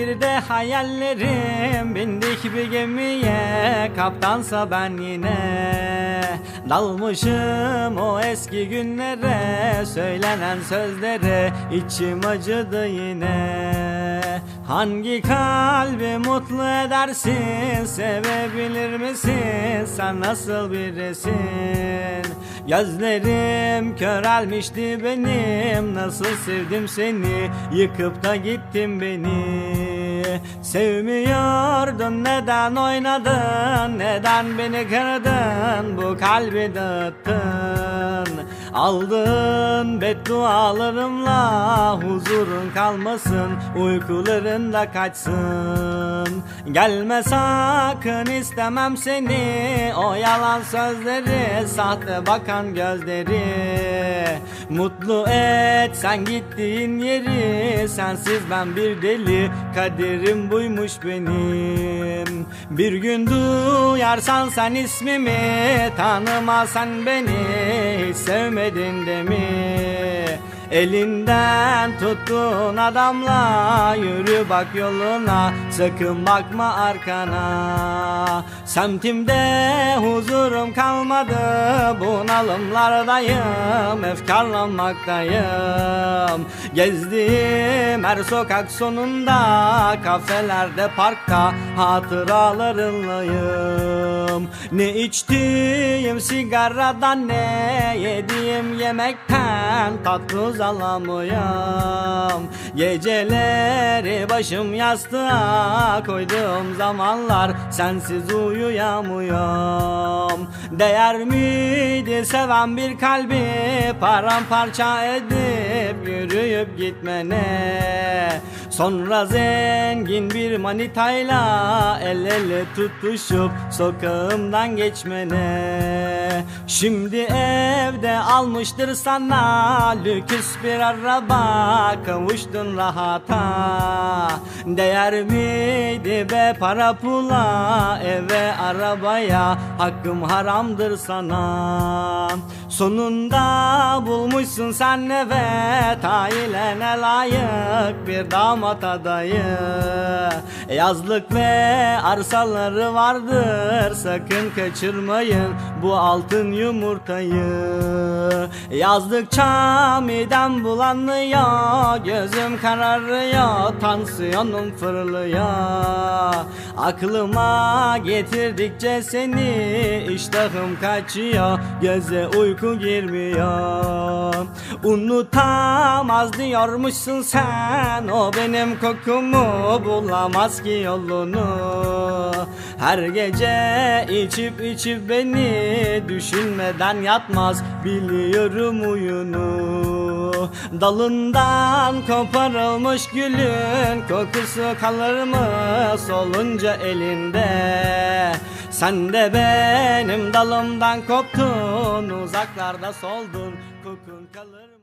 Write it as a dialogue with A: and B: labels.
A: Bir de hayallerim. Bindik bir gemiye kaptansa ben yine. Dalmışım o eski günlere söylenen sözlere içim acıdı yine. Hangi kalbi mutlu edersin sevebilir misin? Sen nasıl birisin? Gözlerim körelmişti benim Nasıl sevdim seni? Yıkıp da gittin beni Sevmiyordun neden oynadın? Neden beni kırdın? Bu kalbi dağıttın. Aldın beddualarımla Huzurun kalmasın Uykuların da kaçsın Gelme sakın istemem seni. O yalan sözleri Sahte bakan gözleri. Mutlu et sen gittiğin yeri. Sensiz ben bir deli Kaderim buymuş benim. Bir gün duyarsan sen ismimi Tanımasan beni. Hiç sevmedin de Elinden tuttuğun adamla Yürü bak yoluna Sakın bakma arkana. Semtimde huzurum kalmadı Bunalımlardayım Efkarlanmaktayım. Gezdiğim her sokak sonunda Kafelerde parkta Hatıralarınlayım Ne içtiğim sigaradan Ne yediğim yemekten Tatlı alamıyorum. Geceleri başım yastığa koyduğum zamanlar Sensiz uyuyamıyorum. Değer miydi seven bir kalbi Paramparça edip yürüyüp gitmene. Sonra zengin bir manitayla El ele tutuşup sokağımdan geçmene. Şimdi evde almıştır sana lüks bir araba Kavuştun rahata. Değer miydi be para pula Eve arabaya hakkım haramdır sana Sonunda bulmuşsun sen evet Ailene layık bir damat adayı. Yazlık ve arsaları vardır Sakın kaçırmayın bu altın yumurtayı. Yazdıkça midem bulanıyor Gözüm kararıyor Tansiyonum fırlıyor. Aklıma getirdikçe seni iştahım kaçıyor Göze uyku girmiyor. Unutamaz diyormuşsun sen O benim kokumu bulamaz ki yolunu. Her gece içip içip beni Düşünmeden yatmaz biliyorum uyunu Dalından koparılmış gülün Kokusu kalır mı solunca elinde Sen de benim dalımdan koptun Uzaklarda soldun kokun kalır